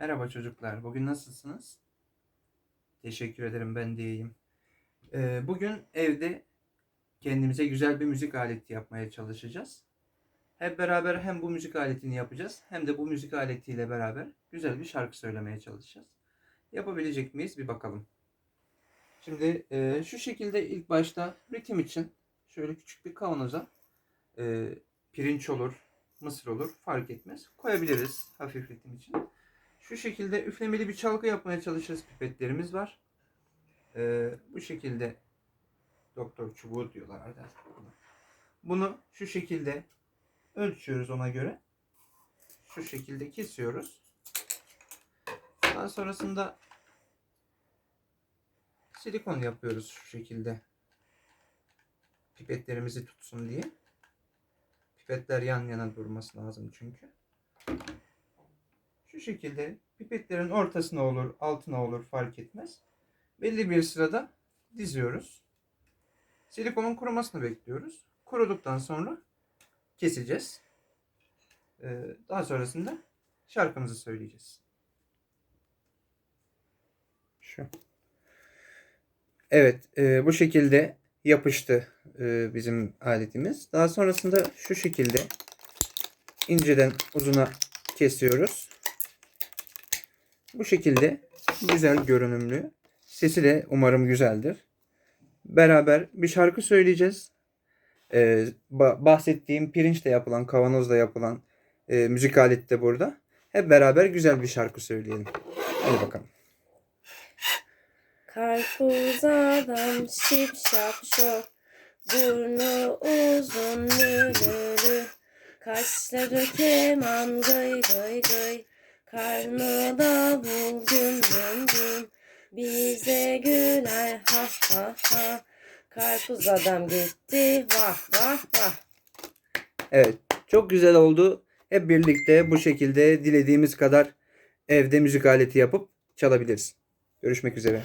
Merhaba çocuklar. Bugün nasılsınız? Teşekkür ederim. Ben de iyiyim. Ee, bugün evde kendimize güzel bir müzik aleti yapmaya çalışacağız. Hep beraber hem bu müzik aletini yapacağız hem de bu müzik aletiyle beraber güzel bir şarkı söylemeye çalışacağız. Yapabilecek miyiz? Bir bakalım. Şimdi e, şu şekilde ilk başta ritim için şöyle küçük bir kavanoza e, pirinç olur, mısır olur fark etmez. Koyabiliriz hafif ritim için. Şu şekilde üflemeli bir çalgı yapmaya çalışırız. Pipetlerimiz var. Ee, bu şekilde doktor çubuğu diyorlar buna. Bunu şu şekilde ölçüyoruz ona göre. Şu şekilde kesiyoruz. Daha sonrasında silikon yapıyoruz şu şekilde. Pipetlerimizi tutsun diye. Pipetler yan yana durması lazım çünkü. Şu şekilde pipetlerin ortasına olur, altına olur fark etmez. Belli bir sırada diziyoruz. Silikonun kurumasını bekliyoruz. Kuruduktan sonra keseceğiz. Ee, daha sonrasında şarkımızı söyleyeceğiz. Şu. Evet, e, bu şekilde yapıştı e, bizim aletimiz. Daha sonrasında şu şekilde inceden uzuna kesiyoruz. Bu şekilde güzel görünümlü. Sesi de umarım güzeldir. Beraber bir şarkı söyleyeceğiz. Ee, ba- bahsettiğim pirinçle yapılan, kavanozla yapılan e, müzik aleti de burada. Hep beraber güzel bir şarkı söyleyelim. Hadi bakalım. Karpuz adam şip şap şop Burnu uzun lülülü Kaşları keman gıy gıy gıy Karnı davul güm güm güm Bize güler ha ha ha Karpuz adam gitti vah vah vah Evet, çok güzel oldu. Hep birlikte bu şekilde dilediğimiz kadar evde müzik aleti yapıp çalabiliriz. Görüşmek üzere.